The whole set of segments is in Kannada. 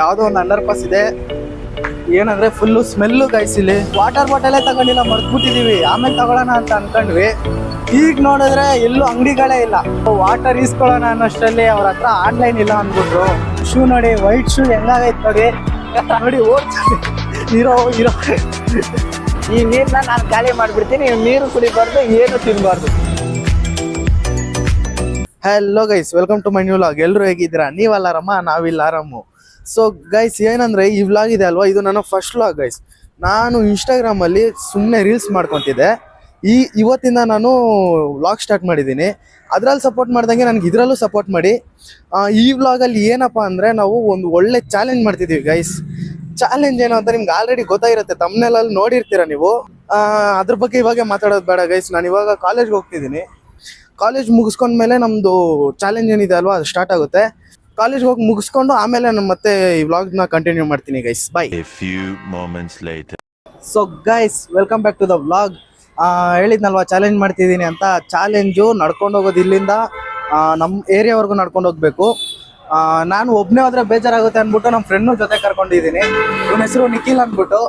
ಯಾವ್ದೋ ಒಂದು ಅಂಡರ್ ಪಾಸ್ ಇದೆ. ಏನಂದ್ರೆ ಫುಲ್ಲು ಸ್ಮೆಲ್ಲು ಇಲ್ಲಿ. ವಾಟರ್ ಬಾಟಲೇ ತಗೊಂಡಿಲ್ಲ, ಮರ್ತ್ಬಿಟ್ಟಿದೀವಿ. ಆಮೇಲೆ ತಗೊಳ್ಳೋಣ ಅಂತ ಅನ್ಕೊಂಡ್ವಿ. ಈಗ ನೋಡಿದ್ರೆ ಎಲ್ಲೂ ಅಂಗಡಿಗಳೇ ಇಲ್ಲ. ವಾಟರ್ ಈಸ್ಕೊಳ್ಳೋಣ ಅನ್ನೋಷ್ಟರಲ್ಲಿ ಅವ್ರ ಹತ್ರ ಆನ್ಲೈನ್ ಇಲ್ಲ ಅಂದ್ಬಿಟ್ರು. ಶೂ ನೋಡಿ ವೈಟ್ ಶೂ ಹೆಂಗಾಗೈತೆ ನೋಡಿ. ನೋಡಿ ಇರೋ ಇರೋ. ಈ ನೀರ್ನ ನಾನು ಖಾಲಿ ಮಾಡ್ಬಿಡ್ತೀನಿ ನೀರು ಕುಡಿಬಾರ್ದು, ಏನು ತಿನ್ಬಾರ್ದು. Hello guys welcome to my new log ಎಲ್ಲರೂ ಹೇಗಿದ್ದೀರಾ? ನೀವಲ್ಲ ಆರಾಮ ನಾವಿಲ್ಲ ಆರಾಮು ಸೊ ಗೈಸ್ ಏನಂದ್ರೆ, ಈ ವ್ಲಾಗ್ ಇದೆ ಅಲ್ವಾ? ಇದು ನನ್ನ ಫಸ್ಟ್ ವ್ಲಾಗ್ ಗೈಸ್ ನಾನು ಇನ್ಸ್ಟಾಗ್ರಾಮ್ ಅಲ್ಲಿ ಸುಮ್ಮನೆ ರೀಲ್ಸ್ ಮಾಡ್ಕೊತಿದ್ದೆ. ಈ, ಇವತ್ತಿಂದ ನಾನು ವ್ಲಾಗ್ ಸ್ಟಾರ್ಟ್ ಮಾಡಿದ್ದೀನಿ. ಅದ್ರಲ್ಲಿ ಸಪೋರ್ಟ್ ಮಾಡ್ದಂಗೆ ನನಗೆ ಇದರಲ್ಲೂ ಸಪೋರ್ಟ್ ಮಾಡಿ. ಈ ವ್ಲಾಗಲ್ಲಿ ಏನಪ್ಪ ಅಂದರೆ, ನಾವು ಒಂದು ಒಳ್ಳೆ ಚಾಲೆಂಜ್ ಮಾಡ್ತಿದ್ದೀವಿ ಗೈಸ್ ಚಾಲೆಂಜ್ ಏನು ಅಂತ ನಿಮ್ಗೆ ಆಲ್ರೆಡಿ ಗೊತ್ತಾಗಿರುತ್ತೆ. ತಮ್ಮನೆಲ್ಲ ನೋಡಿರ್ತೀರ ನೀವು? ಅದ್ರ ಬಗ್ಗೆ ಇವಾಗ ಮಾತಾಡೋದು ಬೇಡ ಗೈಸ್ ನಾನು ಇವಾಗ ಕಾಲೇಜ್ಗೆ ಹೋಗ್ತಿದ್ದೀನಿ. ಕಾಲೇಜ್ ಮುಗಿಸ್ಕೊಂಡ್ಮೇಲೆ ನಮ್ಮದು ಚಾಲೆಂಜ್ ಏನಿದೆ ಅಲ್ವಾ? ಅದು ಸ್ಟಾರ್ಟ್ ಆಗುತ್ತೆ. ಕಾಲೇಜ್ಗೆ ಹೋಗಿ ಮುಗಿಸ್ಕೊಂಡು ಆಮೇಲೆ ನಾನು ಮತ್ತೆ ಈ ವ್ಲಾಗ್ನ ಕಂಟಿನ್ಯೂ ಮಾಡ್ತೀನಿ guys bye A few moments later. So guys welcome back to the vlog ಹೇಳಿದ್ನಲ್ವ challenge ಮಾಡ್ತಿದ್ದೀನಿ ಅಂತ. ಚಾಲೆಂಜು ನಡ್ಕೊಂಡು ಹೋಗೋದು ಇಲ್ಲಿಂದ ನಮ್ಮ ಏರಿಯಾವರೆಗೂ ನಡ್ಕೊಂಡು ಹೋಗ್ಬೇಕು. ನಾನು ಒಬ್ಬನೇ ಹೋದ್ರೆ ಬೇಜಾರಾಗುತ್ತೆ ಅಂದ್ಬಿಟ್ಟು ನಮ್ಮ ಫ್ರೆಂಡ್ನು ಜೊತೆ ಕರ್ಕೊಂಡಿದ್ದೀನಿ. ಇವನ ಹೆಸರು ನಿಖಿಲ್ ಅಂದ್ಬಿಟ್ಟು.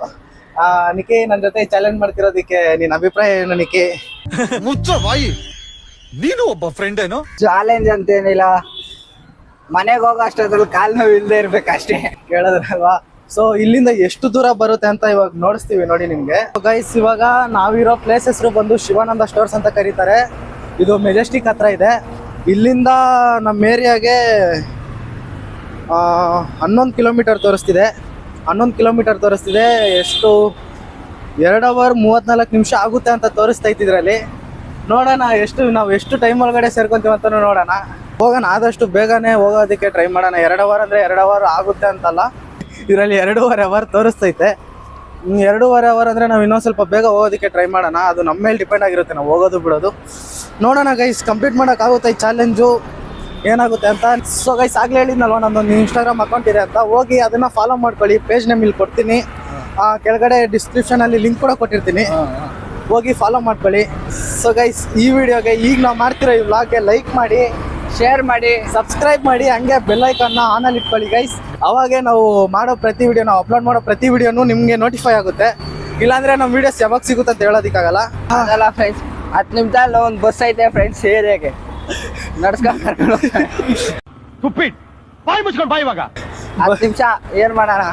ನಿಖಿ ನನ್ನ ಜೊತೆ ಚಾಲೆಂಜ್ ಮಾಡ್ತಿರೋದಕ್ಕೆ ನಿನ್ನ ಅಭಿಪ್ರಾಯ ಏನು ನಿಖಿ ಮುಚ್ಚ ಬಾಯಿ ನೀನು ಒಬ್ಬ ಫ್ರೆಂಡ್ ಏನೋ? ಚಾಲೆಂಜ್ ಅಂತೇನಿಲ್ಲ. ಮನೆಗೆ ಹೋಗೋ ಅಷ್ಟೊತ್ತಲ್ಲಿ ಕಾಲ್ ನೋವು ಇಲ್ಲದೆ ಇರ್ಬೇಕಷ್ಟೇ ಕೇಳೋದ್ರಲ್ವಾ? ಸೊ ಇಲ್ಲಿಂದ ಎಷ್ಟು ದೂರ ಬರುತ್ತೆ ಅಂತ ಇವಾಗ ನೋಡಿಸ್ತೀವಿ ನೋಡಿ ನಿಮ್ಗೆ. ಗೈಸ್ ಇವಾಗ ನಾವಿರೋ ಪ್ಲೇಸ್ ಹೆಸರು ಬಂದು ಶಿವಾನಂದ ಸ್ಟೋರ್ಸ್ ಅಂತ ಕರೀತಾರೆ. ಇದು ಮೆಜೆಸ್ಟಿಕ್ ಹತ್ರ ಇದೆ. ಇಲ್ಲಿಂದ ನಮ್ಮ ಏರಿಯಾಗೆ ಹನ್ನೊಂದು ಕಿಲೋಮೀಟರ್ ತೋರಿಸ್ತಿದೆ. ಹನ್ನೊಂದು ಕಿಲೋಮೀಟರ್ ತೋರಿಸ್ತಿದೆ. ಎಷ್ಟು? ಎರಡು ಅವರ್ ಮೂವತ್ನಾಲ್ಕು ನಿಮಿಷ ಆಗುತ್ತೆ ಅಂತ ತೋರಿಸ್ತಾ ಇದ್ದಿದ್ರಲ್ಲಿ ನೋಡೋಣ, ಎಷ್ಟು, ನಾವು ಎಷ್ಟು ಟೈಮ್ ಒಳಗಡೆ ಸೇರ್ಕೊಂತೀವಿ ಅಂತಲೂ ನೋಡೋಣ. ಹೋಗೋಣ ಆದಷ್ಟು ಬೇಗನೆ ಹೋಗೋದಕ್ಕೆ ಟ್ರೈ ಮಾಡೋಣ. ಎರಡು ಅವರ್ ಅಂದರೆ ಎರಡು ಅವರ್ ಆಗುತ್ತೆ ಅಂತಲ್ಲ. ಇದರಲ್ಲಿ ಎರಡೂವರೆ ಅವರ್ ತೋರಿಸ್ತೈತೆ. ಎರಡೂವರೆ ಅವರ್ ಅಂದರೆ ನಾವು ಇನ್ನೊಂದು ಸ್ವಲ್ಪ ಬೇಗ ಹೋಗೋದಕ್ಕೆ ಟ್ರೈ ಮಾಡೋಣ. ಅದು ನಮ್ಮ ಮೇಲೆ ಡಿಪೆಂಡ್ ಆಗಿರುತ್ತೆ. ನಾವು ಹೋಗೋದು ಬಿಡೋದು. ನೋಡೋಣ ಗೈಸ್ ಕಂಪ್ಲೀಟ್ ಮಾಡೋಕ್ಕಾಗುತ್ತೆ ಈ ಚಾಲೆಂಜು ಏನಾಗುತ್ತೆ ಅಂತ. ಸೊ ಗೈಸ್ ಆಗ್ಲೇ ಹೇಳಿದ್ನಲ್ವ ನನ್ನೊಂದು ಇನ್ಸ್ಟಾಗ್ರಾಮ್ ಅಕೌಂಟ್ ಇದೆ ಅಂತ. ಹೋಗಿ ಅದನ್ನು ಫಾಲೋ ಮಾಡ್ಕೊಳ್ಳಿ. ಪೇಜ್ ನೇಮ್ ಇಲ್ಲಿ ಕೊಡ್ತೀನಿ. ಆ, ಕೆಳಗಡೆ ಡಿಸ್ಕ್ರಿಪ್ಷನಲ್ಲಿ ಲಿಂಕ್ ಕೂಡ ಕೊಟ್ಟಿರ್ತೀನಿ. ಹೋಗಿ ಫಾಲೋ ಮಾಡ್ಕೊಳ್ಳಿ. ಸೊ ಗೈಸ್ ಈ ವಿಡಿಯೋಗೆ ಈಗ ನಾವು ಮಾಡ್ತಿರೋ ಈ ವ್ಲಾಗ್ಗೆ ಲೈಕ್ ಮಾಡಿ. ಶೇರ್ ಮಾಡಿ ಸಬ್ಸ್ಕ್ರೈಬ್ ಮಾಡಿ ಹಂಗೆ ಬೆಲ್ ಆನ್ ಅಲ್ಲಿ ಇಟ್ಕೊಳ್ಳಿ ಗೈಸ್ ಅವಾಗೆ ನಾವು ಮಾಡೋ ಪ್ರತಿ ವಿಡಿಯೋ ನಾವು ಅಪ್ಲೋಡ್ ಮಾಡೋ ಪ್ರತಿ ವಿಡಿಯೋನು ನಿಮಗೆ ನೋಟಿಫೈ ಆಗುತ್ತೆ. ಇಲ್ಲಾಂದ್ರೆ ನಮ್ಮ ವಿಡಿಯೋಸ್ ಯಾವಾಗ ಸಿಗುತ್ತೆ ಅಂತ ಹೇಳೋದಕ್ಕಾಗಲ್ಲ. ಆಗಲ್ಲ ಫ್ರೆಂಡ್ಸ್ ಹತ್ತು ಅಲ್ಲ ಒಂದು ಬಸ್ ಐತೆ ಫ್ರೆಂಡ್ಸ್ ಏರಿಯಾಗೆ ನಡ್ಸ್ಕೊಂಡು ಬಾಯ್ ಮುಚ್ಕೊಂಡು ಬಾಯಿ ಇವಾಗ. ಹತ್ತು ನಿಮಿಷ ಏನ್ ಮಾಡೋಣ?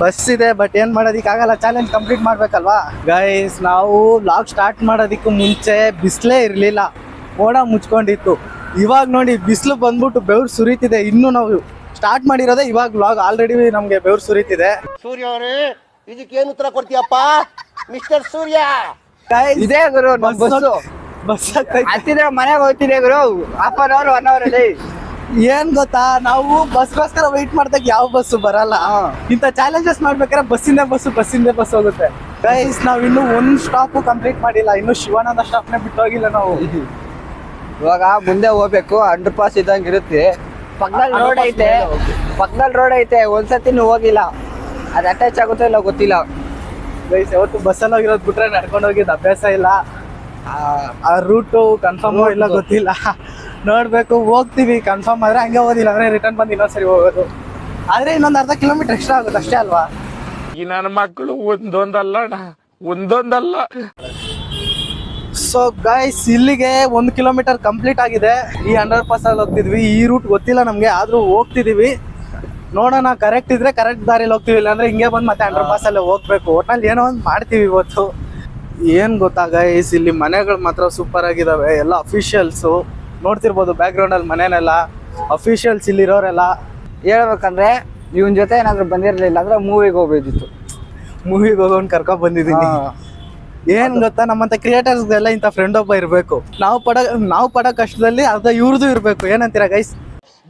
ಬಸ್ ಇದೆ ಬಟ್ ಏನ್ ಮಾಡೋದಕ್ಕಾಗಲ್ಲ ಚಾಲೆಂಜ್ ಕಂಪ್ಲೀಟ್ ಮಾಡ್ಬೇಕಲ್ವಾ? ಗೈಸ್ ನಾವು ಲಾಗ್ ಸ್ಟಾರ್ಟ್ ಮಾಡೋದಿಕ್ಕೂ ಮುಂಚೆ ಬಿಸಿಲೇ ಇರಲಿಲ್ಲ. ಓಡ ಮುಚ್ಕೊಂಡಿತ್ತು. ಇವಾಗ ನೋಡಿ ಬಿಸಿಲು ಬಂದ್ಬಿಟ್ಟು ಬೆವ್ರು ಸುರಿತಿದೆ. ಇನ್ನು ನಾವು ಸ್ಟಾರ್ಟ್ ಮಾಡಿರೋದೇ ಇವಾಗ ವ್ಲಾಗ್ ಆಲ್ರೆಡಿ ನಮಗೆ ಬೆವ್ರು ಸುರಿತಿದೆ. ಸೂರ್ಯ ಅವರೇ ಇದಕ್ಕೇನು ಉತ್ತರ ಕೊಡ್ತೀಯಪ್ಪ? ಮಿಸ್ಟರ್ ಸೂರ್ಯ! ಇದೇ ಗುರು ಬಸ್ಸು. ಬಸ್ ಹತ್ತಿದ್ರೆ ಮನೆಗೆ ಹೋಗ್ತಿದೆ ಗುರು. Half an hour one hour ಅಲ್ಲಿ. ಏನ್ ಗೊತ್ತಾ? ನಾವು ಬಸ್ಗೋಸ್ಕರ ವೆಯ್ಟ್ ಮಾಡ್ದಾಗ ಯಾವ ಬಸ್ಸು ಬರಲ್ಲ. ಇಂಥ ಚಾಲೆಂಜಸ್ ಮಾಡ್ಬೇಕಾದ್ರೆ ಬಸ್ಸಿಂದ ಬಸ್ಸು ಬಸ್ಸಿಂದ ಬಸ್ ಹೋಗುತ್ತೆ. ಗೈಸ್ ನಾವು ಇನ್ನು ಒಂದ್ ಸ್ಟಾಪ್ ಕಂಪ್ಲೀಟ್ ಮಾಡಿಲ್ಲ. ಇನ್ನು ಶಿವಾನಂದ ಸ್ಟಾಪ್ನೇ ಬಿಟ್ಟು ಹೋಗಿಲ್ಲ ನಾವು. ಇವಾಗ ಮುಂದೆ ಹೋಗ್ಬೇಕು ಅಂಡರ್ ಪಾಸ್ ಇದ್ದಂಗೆ ಇರುತ್ತೆ. ಪಕ್ಕದಲ್ಲಿ ರೋಡ್ ಐತೆ. ಪಕ್ಕದ ಪಕ್ಕದಲ್ಲಿ ರೋಡ್ ಐತೆ ಒಂದ್ಸತಿನೂ ಹೋಗಿಲ್ಲ. ಅದು ಅಟ್ಯಾಚ್ ಆಗುತ್ತೋ ಇಲ್ಲ ಗೊತ್ತಿಲ್ಲ. ಗೈಸ್ ಯಾವತ್ತು ಬಸ್ಸಲ್ಲಿ ಹೋಗಿರೋದ್ ಬಿಟ್ರೆ ನಡ್ಕೊಂಡು ಹೋಗಿದ್ದು ಅಭ್ಯಾಸ ಇಲ್ಲ. ಆ, ಆ ರೂಟು ಕನ್ಫರ್ಮ್ ಇಲ್ಲ ಗೊತ್ತಿಲ್ಲ. ನೋಡ್ಬೇಕು ಹೋಗ್ತೀವಿ ಕನ್ಫರ್ಮ್ ಆದ್ರೆ ಹಂಗೆ ಹೋಗಿಲ್ಲ ಅಂದ್ರೆ ರಿಟರ್ನ್ ಬಂದು ಇನ್ನೊಂದ್ಸರಿ ಹೋಗೋದು. ಆದ್ರೆ ಇನ್ನೊಂದು ಅರ್ಧ ಕಿಲೋಮೀಟರ್ ಎಕ್ಸ್ಟ್ರಾ ಆಗುತ್ತೆ ಅಷ್ಟೇ ಅಲ್ವಾ? ಈ ನನ್ನ ಮಕ್ಕಳು ಒಂದೊಂದಲ್ಲ ಅಣ್ಣ ಒಂದೊಂದಲ್ಲ. ಸೊ ಗೈಸ್ ಇಲ್ಲಿಗೆ ಒಂದು ಕಿಲೋಮೀಟರ್ ಕಂಪ್ಲೀಟ್ ಆಗಿದೆ. ಈ ಅಂಡರ್ ಪಾಸ್ ಅಲ್ಲಿ ಹೋಗ್ತಿದ್ವಿ. ಈ ರೂಟ್ ಗೊತ್ತಿಲ್ಲ ನಮಗೆ ಆದ್ರೂ ಹೋಗ್ತಿದೀವಿ. ನೋಡೋಣ ಕರೆಕ್ಟ್ ಇದ್ರೆ ಕರೆಕ್ಟ್ ದಾರಿಲಿ ಹೋಗ್ತೀವಿ. ಇಲ್ಲಾಂದ್ರೆ ಹಿಂಗೆ ಬಂದು ಮತ್ತೆ ಅಂಡರ್ ಪಾಸ್ ಅಲ್ಲಿ ಹೋಗ್ಬೇಕು. ಒಟ್ನಲ್ಲಿ ಏನೋ ಒಂದು ಮಾಡ್ತೀವಿ ಇವತ್ತು. ಏನ್ ಗೊತ್ತಾ ಗೈಸ್ ಇಲ್ಲಿ ಮನೆಗಳು ಮಾತ್ರ ಸೂಪರ್ ಆಗಿದಾವೆ. ಎಲ್ಲ ಅಫಿಷಿಯಲ್ಸು ನೋಡ್ತಿರ್ಬೋದು ಬ್ಯಾಕ್ ಗ್ರೌಂಡ್ ಅಲ್ಲಿ ಮನೆನೆಲ್ಲ. ಅಫಿಷಿಯಲ್ಸ್ ಇಲ್ಲಿರೋರೆಲ್ಲ. ಹೇಳ್ಬೇಕಂದ್ರೆ ಇವನ್ ಜೊತೆ ಏನಾದ್ರು ಬಂದಿರಲಿಲ್ಲ ಅಂದ್ರೆ ಮೂವಿಗೆ ಹೋಗ್ಬೇಕಿತ್ತು. ಮೂವಿಗೆ ಹೋಗೋನ್ ಕರ್ಕೊಂಡ್ ಬಂದಿದ್ದೀನಿ. ಏನ್ ಗೊತ್ತಾ? ನಮ್ಮಂತ ಕ್ರಿಯೇಟರ್ಸ್ ಎಲ್ಲ ಇಂತ ಫ್ರೆಂಡ್ ಒಬ್ಬ ಇರ್ಬೇಕು. ನಾವು ಪಡ ನಾವು ಪಡ ಕಷ್ಟದಲ್ಲಿ ಅರ್ಧ ಇವ್ರದ್ದು ಇರ್ಬೇಕು. ಏನಂತೀರಾ ಗೈಸ್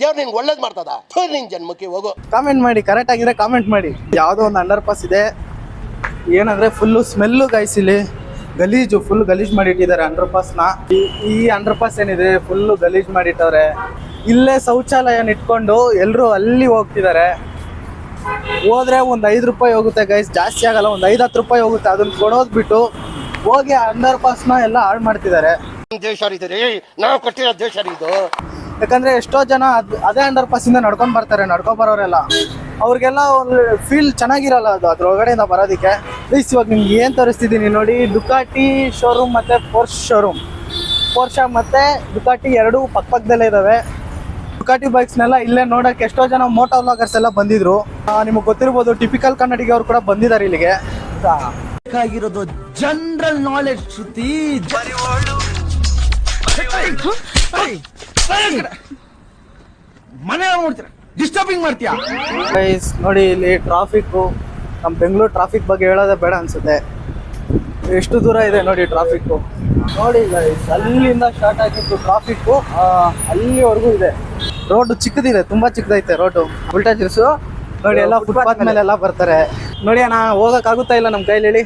ದೇವ್ರು ನಿಂಗೆ ಒಳ್ಳೇದ್ ಮಾಡ್ತದ? ನಿನ್ ಜನ್ಮಕ್ಕೆ ಹೋಗೋ. ಕಾಮೆಂಟ್ ಮಾಡಿ ಕರೆಕ್ಟ್ ಆಗಿದ್ರೆ ಕಾಮೆಂಟ್ ಮಾಡಿ. ಯಾವ್ದೋ ಒಂದು ಅಂಡರ್ ಪಾಸ್ ಇದೆ. ಏನಂದ್ರೆ ಫುಲ್ಲು ಸ್ಮೆಲ್ಲು ಗೈಸ್ ಇಲ್ಲಿ. ಗಲೀಜು ಫುಲ್ ಗಲೀಜ್ ಮಾಡಿಟ್ಟಿದ್ದಾರೆ ಅಂಡರ್ ಪಾಸ್ನ ಈ ಅಂಡರ್ ಪಾಸ್ ಏನಿದೆ ಫುಲ್ಲು ಗಲೀಜ್ ಮಾಡಿಟ್ಟವ್ರೆ. ಇಲ್ಲೇ ಶೌಚಾಲಯನ ಇಟ್ಕೊಂಡು ಎಲ್ಲರೂ ಅಲ್ಲಿ ಹೋಗ್ತಿದ್ದಾರೆ. ಹೋದ್ರೆ ಒಂದು ಐದು ರೂಪಾಯಿ ಹೋಗುತ್ತೆ ಗೈಸ್ ಜಾಸ್ತಿ ಆಗಲ್ಲ ಒಂದು ಐದು ಹತ್ತು ರೂಪಾಯಿ ಹೋಗುತ್ತೆ. ಅದನ್ನ ಕೊಡೋದ್ಬಿಟ್ಟು ಹೋಗಿ ಅಂಡರ್ನ ಎಲ್ಲ ಹಾಳು ಮಾಡ್ತಿದ್ದಾರೆ. ದೇಶ ನಾವು ಕಟ್ಟಿರೋ ದೇಶ ರೀ ಇದು. ಯಾಕಂದ್ರೆ ಎಷ್ಟೋ ಜನ ಅದ್- ಅದೇ ಅಂಡರ್ ಪಾಸ್ ಇಂದ ನಡ್ಕೊಂಡ್ ಬರ್ತಾರೆ ನಡ್ಕೊಂಡ್ ಬರೋರೆಲ್ಲ. ಅವ್ರಿಗೆಲ್ಲ ಒಂದು ಫೀಲ್ ಚೆನ್ನಾಗಿರಲ್ಲ ಅದು ಅದ್ರೊಳಗಡೆಯಿಂದ ಬರೋದಕ್ಕೆ. ಪ್ಲೀಸ್ ಇವಾಗ ನಿಮ್ಗೆ ಏನು ತೋರಿಸ್ತಿದ್ದೀನಿ ನೋಡಿ ದುಕಾಟಿ ಶೋರೂಮ್ ಮತ್ತೆ ಫೋರ್ಸ್ ಶೋರೂಮ್ ಫೋರ್ಷಾ ಮತ್ತೆ ದುಕಾಟಿ ಎರಡೂ ಪಕ್ಕದಲ್ಲೇ ಇದ್ದಾವೆ ಡುಕಾಟಿ ಬೈಕ್ಸ್ನೆಲ್ಲ ಇಲ್ಲೇ ನೋಡಕ್ಕೆ ಎಷ್ಟೋ ಜನ ಮೋಟೋ ವ್ಲಾಗರ್ಸ್ ಎಲ್ಲ ಬಂದಿದ್ರು. ನಿಮಗೆ ಗೊತ್ತಿರ್ಬೋದು ಟಿಪಿಕಲ್ ಕನ್ನಡಿಗೆ ಅವರು ಕೂಡ ಬಂದಿದ್ದಾರೆ ಇಲ್ಲಿಗೆ. ಬೇಕಾಗಿರೋದು ಜನರಲ್ ನಾಲೆಡ್ಜ್ ಶ್ರುತಿ. ಮನೆ ಡಿಸ್ಟರ್ಬಿಂಗ್ ಮಾಡ್ತೀಯಾ? ನೋಡಿ ಇಲ್ಲಿ ಟ್ರಾಫಿಕ್ಕು ನಮ್ಮ ಬೆಂಗಳೂರು ಟ್ರಾಫಿಕ್ ಬಗ್ಗೆ ಹೇಳೋದೇ ಬೇಡ ಅನ್ಸುತ್ತೆ. ಎಷ್ಟು ದೂರ ಇದೆ ನೋಡಿ ಟ್ರಾಫಿಕ್ಕು ನೋಡಿ ಗೈಸ್ ಅಲ್ಲಿಂದ ಸ್ಟಾರ್ಟ್ ಆಗಿತ್ತು ಟ್ರಾಫಿಕ್ಕು ಅಲ್ಲಿವರೆಗೂ ಇದೆ. ರೋಡ್ ಚಿಕ್ಕದಿದೆ ತುಂಬಾ ಚಿಕ್ಕದೈತೆ ರೋಡು. ಉಲ್ಟಾ ತಿರ್ಸು ನೋಡಿ ಎಲ್ಲ ಫುಟ್ಪಾತ್ ಮೇಲೆಲ್ಲ ಬರ್ತಾರೆ. ನೋಡಿ ಅಣ್ಣ ಹೋಗಕ್ಕಾಗುತ್ತಾ ಇಲ್ಲ ನಮ್ಮ ಕೈಲಿ ಹೇಳಿ?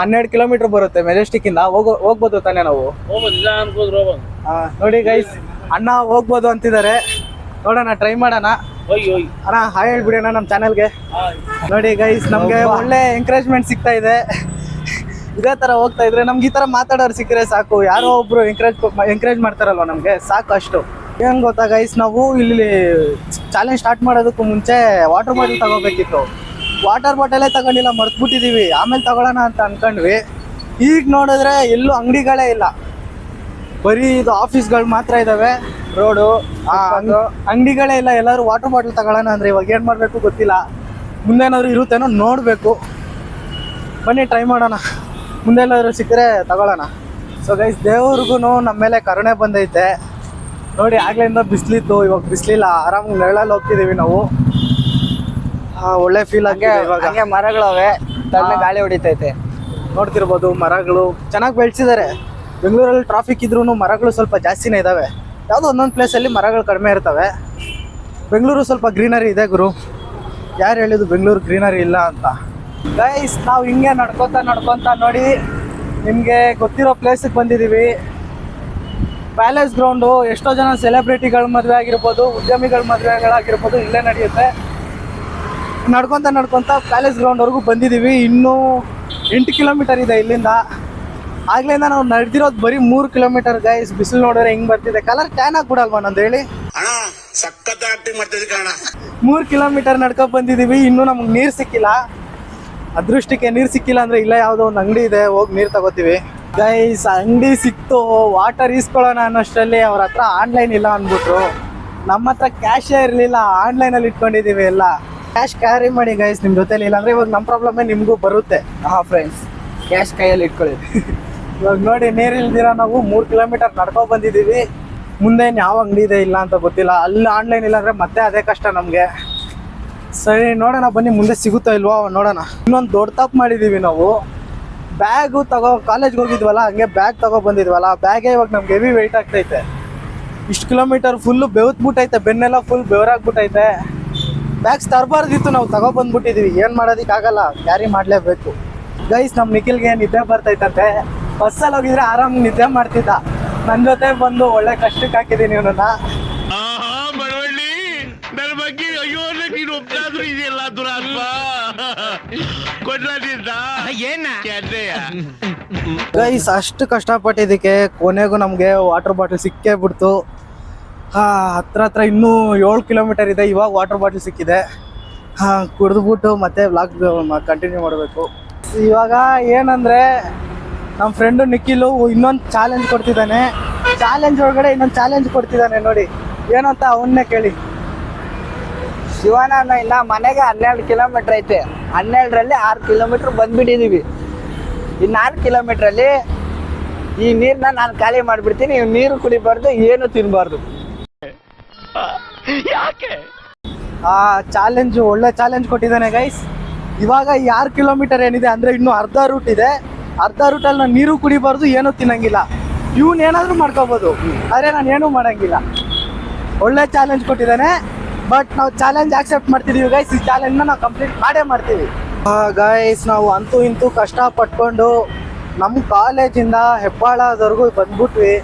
ಹನ್ನೆರಡು ಕಿಲೋಮೀಟರ್ ಬರುತ್ತೆ ಮೆಜೆಸ್ಟಿಕ್ ಇಂದ. ಹೋಗೋ ಹೋಗ್ಬೋದು ತಾನೇ ನಾವು? ನೋಡಿ ಗೈಸ್ ಅಣ್ಣ ಹೋಗ್ಬೋದು ಅಂತಿದ್ದಾರೆ. ನೋಡೋಣ ಟ್ರೈ ಮಾಡೋಣ. ಅಣ್ಣ ಹಾಯ್ ಹೇಳ್ಬಿಡಿ ಅಣ್ಣ ನಮ್ಮ ಚಾನಲ್ಗೆ ನೋಡಿ ಗೈಸ್ ನಮ್ಗೆ ಒಳ್ಳೆ ಎಂಕರೇಜ್ಮೆಂಟ್ ಸಿಗ್ತಾ ಇದೆ. ಇದೇ ತರ ಹೋಗ್ತಾ ಇದ್ರೆ ನಮ್ಗೆ ಈ ತರ ಮಾತಾಡೋರು ಸಿಕ್ಕರೆ ಸಾಕು. ಯಾರೋ ಒಬ್ರು ಎಂಕರೇಜ್ ಎಂಕರೇಜ್ ಮಾಡ್ತಾರಲ್ವ ನಮ್ಗೆ? ಸಾಕು ಅಷ್ಟು. ಏನ್ ಗೊತ್ತಾ ಗೈಸ್ ನಾವು ಇಲ್ಲಿ ಚಾಲೆಂಜ್ ಸ್ಟಾರ್ಟ್ ಮಾಡೋದಕ್ಕೂ ಮುಂಚೆ ವಾಟರ್ ಬಾಟಲ್ ತಗೋಬೇಕಿತ್ತು. ವಾಟರ್ ಬಾಟಲೇ ತಗೊಂಡಿಲ್ಲ, ಮರ್ತ್ಬಿಟ್ಟಿದೀವಿ. ಆಮೇಲೆ ತಗೊಳ್ಳೋಣ ಅಂತ ಅನ್ಕೊಂಡ್ವಿ. ಈಗ ನೋಡಿದ್ರೆ ಎಲ್ಲೂ ಅಂಗಡಿಗಳೇ ಇಲ್ಲ. ಬರೀ ಇದು ಆಫೀಸ್ಗಳು ಮಾತ್ರ ಇದಾವೆ. ರೋಡು ಅಂಗಡಿಗಳೇ ಇಲ್ಲ. ಎಲ್ಲರೂ ವಾಟರ್ ಬಾಟಲ್ ತಗೊಳ್ಳೋಣ ಅಂದ್ರೆ ಇವಾಗ ಏನು ಮಾಡಬೇಕು ಗೊತ್ತಿಲ್ಲ. ಮುಂದೇನಾದ್ರು ಇರುತ್ತೇನೋ ನೋಡಬೇಕು. ಬನ್ನಿ ಟ್ರೈ ಮಾಡೋಣ. ಮುಂದೆ ಎಲ್ಲಾದ್ರೂ ಸಿಕ್ಕರೆ ತಗೊಳ್ಳೋಣ. ಸೊ ಗೈಸ್ ದೇವ್ರಿಗೂ ನಮ್ಮ ಮೇಲೆ ಕರುಣೆ ಬಂದೈತೆ. ನೋಡಿ ಆಗ್ಲಿಂದ ಬಿಸಿಲಿತ್ತು ಇವಾಗ ಬಿಸಿಲಿಲ್ಲ. ಆರಾಮಾಗಿ ನೆರಳಲ್ಲಿ ಹೋಗ್ತಿದ್ದೀವಿ ನಾವು. ಒಳ್ಳೆ ಫೀಲ್ ಇವಾಗ. ಹಂಗೆ ಮರಗಳವೆ. ತಲೆ ಗಾಳಿ ಹೊಡಿತೈತೆ. ನೋಡ್ತಿರ್ಬೋದು ಮರಗಳು. ಚೆನ್ನಾಗಿ ಬೆಳೆಸಿದ್ದಾರೆ ಬೆಂಗಳೂರಲ್ಲಿ ಟ್ರಾಫಿಕ್ ಇದ್ರೂ ಮರಗಳು ಸ್ವಲ್ಪ ಜಾಸ್ತಿನೇ ಇದ್ದಾವೆ ಯಾವುದೋ ಒಂದೊಂದು ಪ್ಲೇಸಲ್ಲಿ ಮರಗಳು ಕಡಿಮೆ ಇರ್ತವೆ. ಬೆಂಗಳೂರು ಸ್ವಲ್ಪ ಗ್ರೀನರಿ ಇದೆ ಗುರು. ಯಾರು ಹೇಳಿದ್ದು ಬೆಂಗಳೂರು ಗ್ರೀನರಿ ಇಲ್ಲ ಅಂತ? ಗೈಸ್ ನಾವು ಹಿಂಗೆ ನಡ್ಕೊತ ನಡ್ಕೊತ ನೋಡಿ ನಿಮಗೆ ಗೊತ್ತಿರೋ ಪ್ಲೇಸಿಗೆ ಬಂದಿದ್ದೀವಿ ಪ್ಯಾಲೇಸ್ ಗ್ರೌಂಡು ಎಷ್ಟೋ ಜನ ಸೆಲೆಬ್ರಿಟಿಗಳ ಮದುವೆ ಆಗಿರ್ಬೋದು ಉದ್ಯಮಿಗಳ ಮದುವೆಗಳಾಗಿರ್ಬೋದು ಇಲ್ಲೇ ನಡೆಯುತ್ತೆ. ನಡ್ಕೊಂತ ನಡ್ಕೊಂತ ಪ್ಯಾಲೇಸ್ ಗ್ರೌಂಡ್ವರೆಗೂ ಬಂದಿದ್ದೀವಿ ಇನ್ನೂ ಎಂಟು ಕಿಲೋಮೀಟರ್ ಇದೆ ಇಲ್ಲಿಂದ. ಆಗ್ಲಿಂದ ನಾವು ನಡೆದಿರೋದು ಬರೀ ಮೂರು ಕಿಲೋಮೀಟರ್ ಗೈಸ್ ಬಿಸಿಲು ನೋಡಿದ್ರೆ ಹಿಂಗ್ ಬರ್ತಿದೆ? ಕಲರ್ ಟ್ಯಾನ್ ಆಗ್ಬಿಡಲ್ವಾ ನಂದು ಹೇಳಿ? ಮೂರು ಕಿಲೋಮೀಟರ್ ನಡ್ಕೊ ಬಂದಿದ್ದೀವಿ ಇನ್ನೂ ನಮ್ಗೆ ನೀರು ಸಿಕ್ಕಿಲ್ಲ. ಅದೃಷ್ಟಕ್ಕೆ ನೀರು ಸಿಕ್ಕಿಲ್ಲ ಅಂದ್ರೆ ಇಲ್ಲ ಯಾವುದೋ ಒಂದು ಅಂಗಡಿ ಇದೆ ಹೋಗಿ ನೀರು ತಗೋತೀವಿ. ಗೈಸ್ ಅಂಗಡಿ ಸಿಕ್ತು ವಾಟರ್ ಈಸ್ಕೊಳ್ಳೋಣ ಅನ್ನೋಷ್ಟರಲ್ಲಿ ಅವ್ರ ಹತ್ರ ಆನ್ಲೈನ್ ಇಲ್ಲ ಅಂದ್ಬಿಟ್ರು. ನಮ್ಮ ಹತ್ರ ಕ್ಯಾಶೇ ಇರಲಿಲ್ಲ ಆನ್ಲೈನಲ್ಲಿ ಇಟ್ಕೊಂಡಿದ್ದೀವಿ ಎಲ್ಲ. ಕ್ಯಾಶ್ ಕ್ಯಾರಿ ಮಾಡಿ ಗೈಸ್ ನಿಮ್ಮ ಜೊತೆಲಿ ಇಲ್ಲ ಅಂದ್ರೆ ಇವಾಗ ನಮ್ಮ ಪ್ರಾಬ್ಲಮ್ಮೇ ನಿಮಗೂ ಬರುತ್ತೆ. ಹಾ ಫ್ರೆಂಡ್ಸ್ ಕ್ಯಾಶ್ ಕೈಯಲ್ಲಿ ಇಟ್ಕೊಳ್ಳಿ. ಇವಾಗ ನೋಡಿ ನೀರಿಲ್ದಿರ ನಾವು ಮೂರು ಕಿಲೋಮೀಟರ್ ನಡ್ಕೊ ಬಂದಿದ್ದೀವಿ ಮುಂದೆ ಯಾವ ಅಂಗಡಿ ಇದೆ ಇಲ್ಲ ಅಂತ ಗೊತ್ತಿಲ್ಲ. ಅಲ್ಲಿ ಆನ್ಲೈನ್ ಇಲ್ಲ ಅಂದ್ರೆ ಮತ್ತೆ ಅದೇ ಕಷ್ಟ ನಮಗೆ. ಸರಿ, ನೋಡೋಣ, ಬನ್ನಿ, ಮುಂದೆ ಸಿಗುತ್ತಾ ಇಲ್ವಾ ನೋಡೋಣ. ಇನ್ನೊಂದು ದೊಡ್ಡ ತಪ್ಪು ಮಾಡಿದ್ದೀವಿ ನಾವು. ಬ್ಯಾಗು ತಗೋ ಕಾಲೇಜ್ಗೆ ಹೋಗಿದ್ವಲ್ಲ, ಹಂಗೆ ಬ್ಯಾಗ್ ತಗೋ ಬಂದಿದ್ವಲ್ಲ ಬ್ಯಾಗೇ ಇವಾಗ ನಮ್ಗೆ ಹೆವಿ ವೆಯ್ಟ್ ಆಗ್ತೈತೆ. ಇಷ್ಟು ಕಿಲೋಮೀಟರ್ ಫುಲ್ಲು ಬೆವತ್ಬಿಟ್ಟೈತೆ, ಬೆನ್ನೆಲ್ಲ ಫುಲ್ ಬೆವರಾಗ್ಬಿಟ್ಟೈತೆ. ಬ್ಯಾಗ್ಸ್ ತರಬಾರ್ದಿತ್ತು ನಾವು, ತಗೋ ಬಂದ್ಬಿಟ್ಟಿದೀವಿ. ಏನು ಮಾಡೋದಕ್ಕಾಗಲ್ಲ ಕ್ಯಾರಿ ಮಾಡಲೇಬೇಕು. ಗೈಸ್ ನಮ್ಮ ನಿಖಿಲ್ಗೆ ನಿದ್ದೆ ಬರ್ತೈತಂತೆ. ಬಸ್ಸಲ್ಲಿ ಹೋಗಿದ್ರೆ ಆರಾಮ್ ನಿದ್ದೆ ಮಾಡ್ತಿದ್ದ. ನನ್ನ ಜೊತೆ ಬಂದು ಒಳ್ಳೆ ಕಷ್ಟಕ್ಕೆ ಹಾಕಿದ್ದೀನಿ ಇವನನ್ನ ಬಡವಳ್ಳಿ ನನ್ನ ಬಗ್ಗೆ ಅಯ್ಯೋ ನೀನು ಒಬ್ಬನಾದ್ರೂ ಇದೆಯಲ್ಲ ದುರಾತ್ಮ? ಕೊಡ್ಲಾದಿಂದ ಏನ? ಗೈಸ್ ಅಷ್ಟು ಕಷ್ಟಪಟ್ಟಿದ್ದಕ್ಕೆ ಕೊನೆಗೂ ನಮಗೆ ವಾಟರ್ ಬಾಟಲ್ ಸಿಕ್ಕೇ ಬಿಡ್ತು. ಹಾ ಹತ್ರ ಹತ್ರ ಇನ್ನೂ ಏಳು ಕಿಲೋಮೀಟರ್ ಇದೆ ಇವಾಗ ವಾಟರ್ ಬಾಟಲ್ ಸಿಕ್ಕಿದೆ. ಹಾಂ ಕುಡಿದ್ಬಿಟ್ಟು ಮತ್ತೆ ಬ್ಲಾಗ್ ಕಂಟಿನ್ಯೂ ಮಾಡಬೇಕು. ಇವಾಗ ಏನಂದರೆ ನಮ್ಮ ಫ್ರೆಂಡು ನಿಖಿಲು ಇನ್ನೊಂದು ಚಾಲೆಂಜ್ ಕೊಡ್ತಿದ್ದಾನೆ. ಚಾಲೆಂಜ್ ಒಳಗಡೆ ಇನ್ನೊಂದು ಚಾಲೆಂಜ್ ಕೊಡ್ತಿದ್ದಾನೆ ನೋಡಿ. ಏನಂತ ಅವನ್ನೇ ಕೇಳಿ. ಶಿವನ ಇಲ್ಲ ಮನೆಗೆ ಹನ್ನೆರಡು ಕಿಲೋಮೀಟರ್ ಐತೆ. ಹನ್ನೆರಡರಲ್ಲಿ ಆರು ಕಿಲೋಮೀಟರ್ ಬಂದ್ಬಿಟ್ಟಿದೀವಿ. ಇನ್ನು ಆರು ಕಿಲೋಮೀಟ್ರಲ್ಲಿ ಈ ನೀರನ್ನ ನಾನು ಖಾಲಿ ಮಾಡಿಬಿಡ್ತೀನಿ ನೀರು ಕುಡಿಬಾರ್ದು ಏನು ತಿನ್ನಬಾರ್ದು ಆ ಚಾಲೆಂಜ್ ಒಳ್ಳೆ ಚಾಲೆಂಜ್ ಕೊಟ್ಟಿದ್ದಾನೆ ಗೈಸ್ ಇವಾಗ ಈ ಆರು ಕಿಲೋಮೀಟರ್ ಏನಿದೆ ಅಂದ್ರೆ ಇನ್ನು ಅರ್ಧ ರೂಟ್ ಇದೆ. ಅರ್ಧ ರೂಟಲ್ಲಿ ನಾನು ನೀರು ಕುಡಿಬಾರ್ದು ಏನೂ ತಿನ್ನಂಗಿಲ್ಲ. ಇವನ್ ಏನಾದರೂ ಮಾಡ್ಕೋಬೋದು. ಆದರೆ ನಾನು ಏನೂ ಮಾಡಂಗಿಲ್ಲ. ಒಳ್ಳೆ ಚಾಲೆಂಜ್ ಕೊಟ್ಟಿದ್ದಾನೆ. ಬಟ್ ನಾವು ಚಾಲೆಂಜ್ ಆಕ್ಸೆಪ್ಟ್ ಮಾಡ್ತಿದೀವಿ ಗೈಸ್ ಈ ಚಾಲೆಂಜ್ನ ನಾವು ಕಂಪ್ಲೀಟ್ ಮಾಡೇ ಮಾಡ್ತೀವಿ. ಗೈಸ್ ನಾವು ಅಂತೂ ಇಂತೂ ಕಷ್ಟ ಪಟ್ಕೊಂಡು ನಮ್ಮ ಕಾಲೇಜಿಂದ ಹೆಬ್ಬಾಳದವರೆಗೂ ಬಂದ್ಬಿಟ್ವಿ.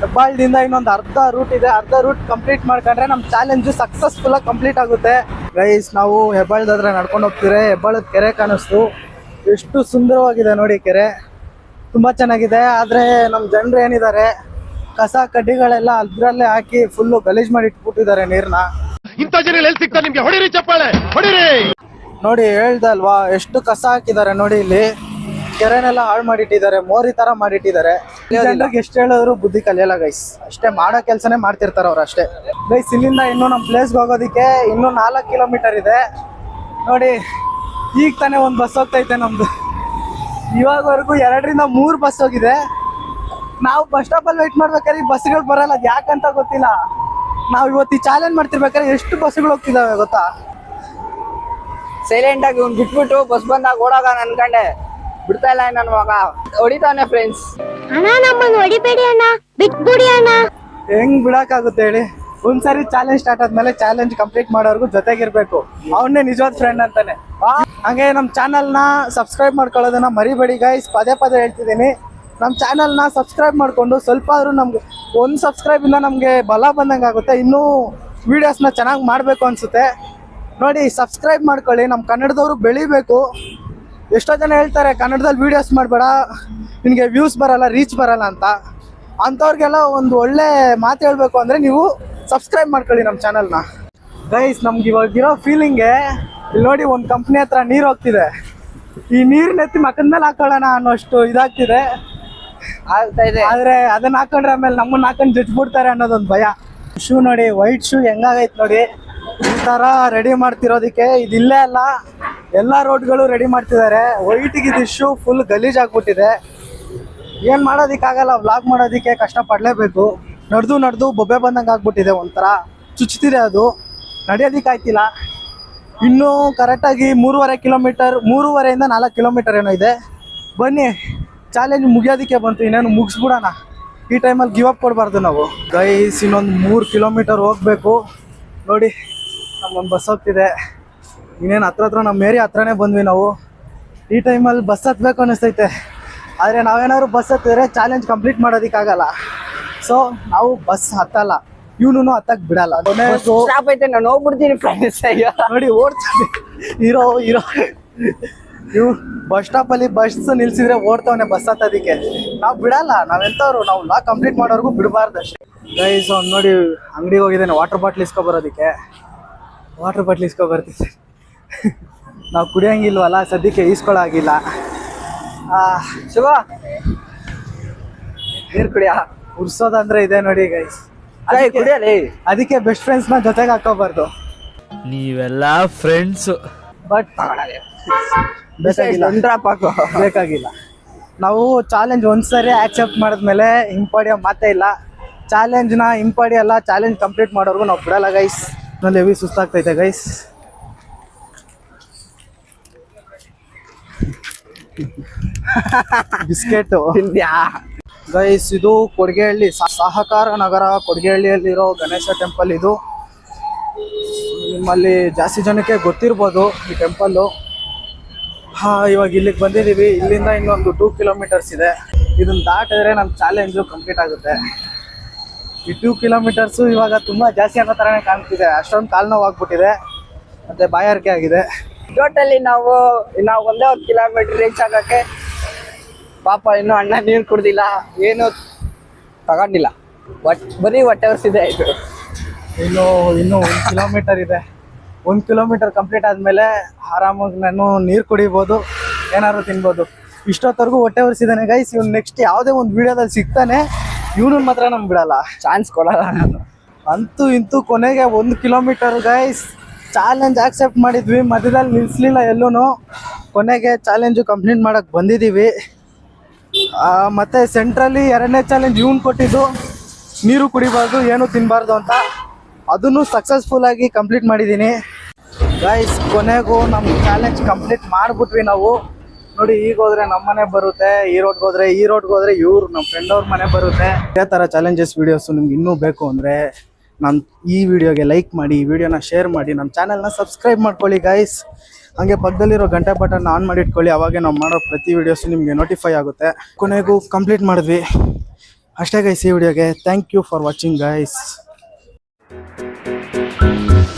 ಹೆಬ್ಬಾಳದಿಂದ ಇನ್ನೊಂದು ಅರ್ಧ ರೂಟ್ ಇದೆ. ಅರ್ಧ ರೂಟ್ ಕಂಪ್ಲೀಟ್ ಮಾಡ್ಕೊಂಡ್ರೆ ನಮ್ಮ ಚಾಲೆಂಜು ಸಕ್ಸಸ್ಫುಲ್ಲಾಗಿ ಕಂಪ್ಲೀಟ್ ಆಗುತ್ತೆ. ಗೈಸ್ ನಾವು ಹೆಬ್ಬಾಳದ ಹತ್ರ ನಡ್ಕೊಂಡು ಹೋಗ್ತೀವಿ ಹೆಬ್ಬಾಳದ ಕೆರೆ ಕಾಣಿಸ್ತು. ಎಷ್ಟು ಸುಂದರವಾಗಿದೆ ನೋಡಿ ಕೆರೆ. ತುಂಬ ಚೆನ್ನಾಗಿದೆ. ಆದರೆ ನಮ್ಮ ಜನರು ಏನಿದ್ದಾರೆ, ಕಸ ಕಡ್ಡಿಗಳೆಲ್ಲ ಅದರಲ್ಲೇ ಹಾಕಿ ಫುಲ್ಲು ಗಲೀಜು ಮಾಡಿ ಇಟ್ಬಿಟ್ಟಿದ್ದಾರೆ ನೀರನ್ನ ಇಂಥ ಜನಗಳು ಎಲ್ಲಿ ಸಿಗ್ತಾರೆ ನಿಮ್ಗೆ? ಹೊಡಿರಿ ಚಪ್ಪಾಳೆ ಹೊಡಿರಿ! ನೋಡಿ ಹೇಳ್ದಲ್ವಾ ಎಷ್ಟು ಕಸ ಹಾಕಿದ್ದಾರೆ ನೋಡಿ ಇಲ್ಲಿ. ಕೆರೆನೆಲ್ಲ ಹಾಳು ಮಾಡಿಟ್ಟಿದ್ದಾರೆ ಮೋರಿ ತರ ಮಾಡಿಟ್ಟಿದ್ದಾರೆ. ಜನರಿಗೆ ಎಷ್ಟು ಹೇಳಿದ್ರು ಬುದ್ಧಿ ಕಲಿಯಲ್ಲ ಗೈಸ್ ಅಷ್ಟೇ ಮಾಡೋ ಕೆಲಸನೇ ಮಾಡ್ತಿರ್ತಾರೆ ಅವ್ರು ಅಷ್ಟೇ. ಗೈಸ್ ಇಲ್ಲಿಂದ ಇನ್ನು ನಮ್ಮ ಪ್ಲೇಸ್ಗೆ ಹೋಗೋದಕ್ಕೆ ಇನ್ನೂ ನಾಲ್ಕು ಕಿಲೋಮೀಟರ್ ಇದೆ. ನೋಡಿ ಈಗ ತಾನೇ ಒಂದು ಬಸ್ ಹೋಗ್ತೈತೆ ನಮ್ದು. ಇವಾಗವರೆಗೂ ಎರಡರಿಂದ ಮೂರು ಬಸ್ ಹೋಗಿದೆ. ನಾವು ಬಸ್ ಸ್ಟಾಪಲ್ಲಿ ವೆಯ್ಟ್ ಮಾಡ್ಬೇಕಾದ್ರೆ ಈ ಬಸ್ಗಳು ಬರಲ್ಲ ಅದು ಯಾಕಂತ ಗೊತ್ತಿಲ್ಲ. ನಾವು ಇವತ್ತು ಈ ಚಾಲೆಂಜ್ ಮಾಡ್ತಿರ್ಬೇಕಾದ್ರೆ ಎಷ್ಟು ಬಸ್ಗಳು ಹೋಗ್ತಿದಾವೆ ಗೊತ್ತಾ? ಸೈಲೆಂಟ್ ಆಗಿ ಇವ್ನು ಬಿಟ್ಬಿಟ್ಟು ಬಸ್ ಬಂದಾಗ ಓಡಾಗ ಅನ್ಕಂಡೆ ಬಿಡ್ತಾ ಇಲ್ಲ ನನ್ನ ಮಗ. ಹೊಡಿತಾನೆ ಫ್ರೆಂಡ್ಸ್ ಅಣ್ಣ ನಮ್ಮನ್ನ ಹೊಡಿಬೇಡಿ ಅಣ್ಣ. ಬಿಟ್ಬಿಡಿ ಅಣ್ಣ. ಹೆಂಗ್ ಬಿಡಕ್ಕಾಗುತ್ತೆ ಹೇಳಿ? ಒಂದ್ಸರಿ ಚಾಲೆಂಜ್ ಸ್ಟಾರ್ಟ್ ಆದ್ಮೇಲೆ ಚಾಲೆಂಜ್ ಕಂಪ್ಲೀಟ್ ಮಾಡೋರ್ಗು ಜೊತೆಗಿರ್ಬೇಕು. ಅವನ್ನೇ ನಿಜವಾದ ಫ್ರೆಂಡ್ ಅಂತಾನೆ. ಹಂಗೆ ನಮ್ಮ ಚಾನಲ್ನ ಸಬ್ಸ್ಕ್ರೈಬ್ ಮಾಡ್ಕೊಳ್ಳೋದನ್ನ ಮರಿಬೇಡಿ ಗೈಸ್ ಪದೇ ಪದೇ ಹೇಳ್ತಿದ್ದೀನಿ. ನಮ್ಮ ಚಾನಲ್ನ ಸಬ್ಸ್ಕ್ರೈಬ್ ಮಾಡಿಕೊಂಡು ಸ್ವಲ್ಪ ಆದರೂ ನಮ್ಗೆ ಒಂದು ಸಬ್ಸ್ಕ್ರೈಬಿಂದ ನಮಗೆ ಬಲ ಬಂದಂಗೆ ಆಗುತ್ತೆ. ಇನ್ನೂ ವೀಡಿಯೋಸ್ನ ಚೆನ್ನಾಗಿ ಮಾಡಬೇಕು ಅನಿಸುತ್ತೆ. ನೋಡಿ ಸಬ್ಸ್ಕ್ರೈಬ್ ಮಾಡ್ಕೊಳ್ಳಿ. ನಮ್ಮ ಕನ್ನಡದವರು ಬೆಳಿಬೇಕು. ಎಷ್ಟೋ ಜನ ಹೇಳ್ತಾರೆ, ಕನ್ನಡದಲ್ಲಿ ವೀಡಿಯೋಸ್ ಮಾಡಬೇಡ, ನಿಮಗೆ ವ್ಯೂಸ್ ಬರಲ್ಲ ರೀಚ್ ಬರಲ್ಲ ಅಂತ. ಅಂಥವ್ರಿಗೆಲ್ಲ ಒಂದು ಒಳ್ಳೆ ಮಾತು ಹೇಳಬೇಕು ಅಂದರೆ ನೀವು ಸಬ್ಸ್ಕ್ರೈಬ್ ಮಾಡ್ಕೊಳ್ಳಿ ನಮ್ಮ ಚಾನಲ್ನ ಗೈಸ್ ನಮ್ಗೆ ಇವಾಗಿರೋ ಫೀಲಿಂಗೆ ಇಲ್ಲಿ ನೋಡಿ ಒಂದು ಕಂಪ್ನಿ ಹತ್ರ ನೀರು ಹೋಗ್ತಿದೆ. ಈ ನೀರಿನ ಎತ್ತಿ ಮಕ್ಕದ ಮೇಲೆ ಹಾಕೊಳ್ಳೋಣ ಅನ್ನೋಷ್ಟು ಇದಾಗ್ತಿದೆ. ಆಗ್ತಾ ಇದೆ. ಆದ್ರೆ ಅದನ್ನ ಹಾಕೊಂಡ್ರೆ ಆಮೇಲೆ ನಮ್ಮನ್ನ ಹಾಕೊಂಡು ಜಜ್ಬಿಡ್ತಾರೆ ಅನ್ನೋದೊಂದು ಭಯ. ಶೂ ನೋಡಿ ವೈಟ್ ಶೂ ಹೆಂಗಾಗೈತ್ ನೋಡಿ. ಈ ತರ ರೆಡಿ ಮಾಡ್ತಿರೋದಕ್ಕೆ. ಇದಿಲ್ಲೇ ಅಲ್ಲ, ಎಲ್ಲ ರೋಡ್ಗಳು ರೆಡಿ ಮಾಡ್ತಿದ್ದಾರೆ. ವೈಟ್ಗೆ ಇದು ಶೂ ಫುಲ್ ಗಲೀಜ್ ಆಗ್ಬಿಟ್ಟಿದೆ. ಏನ್ ಮಾಡೋದಿಕ್ಕಾಗಲ್ಲ ವ್ಲಾಗ್ ಮಾಡೋದಿಕ್ಕೆ ಕಷ್ಟ ಪಡ್ಲೇಬೇಕು. ನಡೆದು ನಡೆದು ಬೊಬ್ಬೆ ಬಂದಂಗೆ ಆಗ್ಬಿಟ್ಟಿದೆ ಒಂಥರ. ಚುಚ್ತಿದೆ ಅದು. ನಡೆಯೋದಿಕ್ಕಾಯ್ತಿಲ್ಲ. ಇನ್ನೂ ಕರೆಕ್ಟಾಗಿ ಮೂರುವರೆ ಕಿಲೋಮೀಟರ್ ಮೂರುವರೆಯಿಂದ ನಾಲ್ಕು ಕಿಲೋಮೀಟರ್ ಏನೋ ಇದೆ. ಬನ್ನಿ. ಚಾಲೆಂಜ್ ಮುಗಿಯೋದಕ್ಕೆ ಬಂತು ಇನ್ನೇನು ಮುಗಿಸ್ಬಿಡೋಣ. ಈ ಟೈಮಲ್ಲಿ ಗಿವ್ ಅಪ್ ಕೊಡಬಾರ್ದು ನಾವು. ಗೈಸ್ ಇನ್ನೊಂದು ಮೂರು ಕಿಲೋಮೀಟರ್ ಹೋಗಬೇಕು. ನೋಡಿ ನಮ್ಮೊಂದು ಬಸ್ ಹೋಗ್ತಿದೆ ಇನ್ನೇನು ಹತ್ರ ಹತ್ರ ನಮ್ಮ ಏರಿಯಾ ಹತ್ರನೇ ಬಂದ್ವಿ ನಾವು. ಈ ಟೈಮಲ್ಲಿ ಬಸ್ ಹತ್ಬೇಕು ಅನ್ನಿಸ್ತೈತೆ ಆದರೆ ನಾವೇನಾದ್ರು ಬಸ್ ಹತ್ತಿದ್ರೆ ಚಾಲೆಂಜ್ ಕಂಪ್ಲೀಟ್ ಮಾಡೋದಕ್ಕಾಗಲ್ಲ. ಸೊ ನಾವು ಬಸ್ ಹತ್ತಲ್ಲ. ಇವನು ಹತ್ತಕ್ಕೆ ಬಿಡಲ್ಲ. ನಾನು ಹೋಗ್ಬಿಡ್ತೀನಿ ಫ್ರೆಂಡ್ಸ್ ನೋಡಿ ಓಡ್ತೀನಿ ಇರೋ ಇರೋ. ಇವ್ ಬಸ್ ಸ್ಟಾಪ್ ಅಲ್ಲಿ ಬಸ್ ನಿಲ್ಸಿದ್ರೆ ಓಡ್ತಾವನೆ ಬಸ್ ಹತ್ತೋದಕ್ಕೆ. ನಾವು ಬಿಡಲ್ಲ ನಾವೆಂತವ್ರು ನಾವು ಲಾ ಕಂಪ್ಲೀಟ್ ಮಾಡೋರ್ಗು ಬಿಡಬಾರ್ದು ಅಷ್ಟೇ. ಗೈಸ್ ಅವ್ನು ನೋಡಿ ಅಂಗಡಿಗೆ ಹೋಗಿದ್ದೇನೆ ವಾಟರ್ ಬಾಟ್ಲ್ ಇಸ್ಕೊ ಬರೋದಕ್ಕೆ ವಾಟರ್ ಬಾಟ್ಲ್ ಇಸ್ಕೊ ಬರ್ತಿದ್ದೆ ನಾವು ಕುಡಿಯೋಂಗಿಲ್ವಲ್ಲ ಸದ್ಯಕ್ಕೆ ಈಸ್ಕೊಳ್ಳಾಗಿಲ್ಲ ಶುಭ ನೀರು ಕುಡಿಯ? ಉರ್ಸೋದಂದ್ರೆ ಇದೆ ನೋಡಿ ಗೈಸ್ ಕುಡಿಯಲಿ ಅದಕ್ಕೆ ಬೆಸ್ಟ್ ಫ್ರೆಂಡ್ಸ್ನ ಜೊತೆಗೆ ಹಾಕೋಬಾರ್ದು ನೀವೆಲ್ಲ ಫ್ರೆಂಡ್ಸ್ ಬಟ್ ಬೇಕಾಗಿಲ್ಲ. ಡ್ರಾಪ್ ಹಾಕು. ಬೇಕಾಗಿಲ್ಲ. ನಾವು ಚಾಲೆಂಜ್ ಒಂದ್ಸರಿ ಆಕ್ಸೆಪ್ಟ್ ಮಾಡಿದ್ಮೇಲೆ ಹಿಂಪಡಿಯೋ ಮಾತೇ ಇಲ್ಲ. ಚಾಲೆಂಜ್ನ ಹಿಂಪಡಿಯಲ್ಲ ಚಾಲೆಂಜ್ ಕಂಪ್ಲೀಟ್ ಮಾಡೋರ್ಗು ನಾವು ಬಿಡಲ್ಲ ಗೈಸ್ನಲ್ಲಿ ಹೆವಿ ಸುಸ್ತಾಗ್ತೈತೆ ಗೈಸ್ ಬಿಸ್ಕೆಟ್. ಗೈಸ್ ಇದು ಕೊಡ್ಗೆಹಳ್ಳಿ ಸಹಕಾರ ನಗರ ಕೊಡ್ಗೆಹಳ್ಳಿಯಲ್ಲಿರೋ ಗಣೇಶ ಟೆಂಪಲ್ ಇದು. ನಿಮ್ಮಲ್ಲಿ ಜಾಸ್ತಿ ಜನಕ್ಕೆ ಗೊತ್ತಿರ್ಬೋದು ಈ ಟೆಂಪಲ್ಲು ಹಾ ಇವಾಗ ಇಲ್ಲಿಗೆ ಬಂದಿದ್ದೀವಿ ಇಲ್ಲಿಂದ ಇನ್ನೊಂದು ಟೂ ಕಿಲೋಮೀಟರ್ಸ್ ಇದೆ. ಇದನ್ನ ದಾಟಿದ್ರೆ ನಮ್ಮ ಚಾಲೆಂಜು ಕಂಪ್ಲೀಟ್ ಆಗುತ್ತೆ. ಈ ಟೂ ಕಿಲೋಮೀಟರ್ಸು ಇವಾಗ ತುಂಬ ಜಾಸ್ತಿ ಅನ್ನೋ ಥರನೇ ಕಾಣ್ತಿದೆ. ಅಷ್ಟೊಂದು ಕಾಲು ನೋವು ಆಗ್ಬಿಟ್ಟಿದೆ. ಮತ್ತು ಬಾಯಾರಿಕೆ ಆಗಿದೆ. ಟೋಟಲಿ ನಾವು ನಾವು ಒಂದೇ ಒಂದು ಕಿಲೋಮೀಟರ್ ರೀಚ್ ಆಗಕ್ಕೆ ಪಾಪ ಇನ್ನು ಅಣ್ಣ ನೀರು ಕುಡ್ದಿಲ್ಲ. ಏನು ತಗೊಂಡಿಲ್ಲ. ಒಟ್ ಬರೀ ಹೊಟ್ಟೆ ಇದೆ ಇದು. ಇನ್ನು ಇನ್ನೂ ಒಂದು ಕಿಲೋಮೀಟರ್ ಇದೆ. ಒಂದು ಕಿಲೋಮೀಟರ್ ಕಂಪ್ಲೀಟ್ ಆದಮೇಲೆ ಆರಾಮಾಗಿ ನಾನು ನೀರು ಕುಡಿಬೋದು ಏನಾದ್ರು ತಿನ್ಬೋದು. ಇಷ್ಟೊತ್ತವರೆಗೂ ಹೊಟ್ಟೆ ಒರೆಸಿದ್ದಾನೆ ಗೈಸ್ ಇವ್ನು ನೆಕ್ಸ್ಟ್ ಯಾವುದೇ ಒಂದು ವಿಡಿಯೋದಲ್ಲಿ ಸಿಗ್ತಾನೆ ಇವನು ಮಾತ್ರ ನಮ್ಗೆ ಬಿಡಲ್ಲ. ಚಾನ್ಸ್ ಕೊಡಲ್ಲ ನಾನು. ಅಂತೂ ಇಂತೂ ಕೊನೆಗೆ ಒಂದು ಕಿಲೋಮೀಟರ್ ಗೈಸ್ ಚಾಲೆಂಜ್ ಆಕ್ಸೆಪ್ಟ್ ಮಾಡಿದ್ವಿ ಮಧ್ಯದಲ್ಲಿ ನಿಲ್ಲಿಸ್ಲಿಲ್ಲ ಎಲ್ಲೂ ಕೊನೆಗೆ ಚಾಲೆಂಜು ಕಂಪ್ಲೀಟ್ ಮಾಡೋಕ್ಕೆ ಬಂದಿದ್ದೀವಿ ಮತ್ತೆ ಸೆಂಟ್ರಲ್ಲಿ ಎರಡನೇ ಚಾಲೆಂಜ್ ಇವ್ನು ಕೊಟ್ಟಿದ್ದು ನೀರು ಕುಡಿಬಾರ್ದು ಏನು ತಿನ್ನಬಾರ್ದು ಅಂತ. ಅದನ್ನು ಸಕ್ಸಸ್ಫುಲ್ ಆಗಿ ಕಂಪ್ಲೀಟ್ ಮಾಡಿದ್ದೀನಿ. ಗೈಸ್ ಕೊನೆಗೂ ನಮ್ಮ ಚಾಲೆಂಜ್ ಕಂಪ್ಲೀಟ್ ಮಾಡಿಬಿಟ್ವಿ ನಾವು. ನೋಡಿ, ಈಗ ಹೋದ್ರೆ ನಮ್ಮ ಮನೆ ಬರುತ್ತೆ, ಈ ರೋಡ್ಗೆ ಹೋದ್ರೆ, ಈ ರೋಡ್ಗೆ ಹೋದ್ರೆ ಇವ್ರು ನಮ್ಮ ಫ್ರೆಂಡ್ ಅವ್ರ ಮನೆ ಬರುತ್ತೆ. ಇದೇ ಥರ ಚಾಲೆಂಜಸ್ ವೀಡಿಯೋಸು ನಿಮ್ಗೆ ಇನ್ನೂ ಬೇಕು ಅಂದರೆ ನಮ್ಮ ಈ ವಿಡಿಯೋಗೆ ಲೈಕ್ ಮಾಡಿ, ಈ ವಿಡಿಯೋನ ಶೇರ್ ಮಾಡಿ ನಮ್ಮ ಚಾನಲ್ನ ಸಬ್ಸ್ಕ್ರೈಬ್ ಮಾಡ್ಕೊಳ್ಳಿ ಗೈಸ್ ಹಾಗೆ ಪಕ್ಕದಲ್ಲಿರೋ ಗಂಟೆ ಬಟನ್ ಆನ್ ಮಾಡಿ ಇಟ್ಕೊಳ್ಳಿ, ಅವಾಗೆ ನಾವು ಮಾಡೋ ಪ್ರತಿ ವಿಡಿಯೋಸ್ ನಿಮಗೆ ನೋಟಿಫೈ ಆಗುತ್ತೆ. ಕೊನೆಗೂ ಕಂಪ್ಲೀಟ್ ಮಾಡಿದ್ವಿ. ಅಷ್ಟೇ ಗೈಸ್ ಈ ವಿಡಿಯೋಗೆ thank you for watching guys Thank you.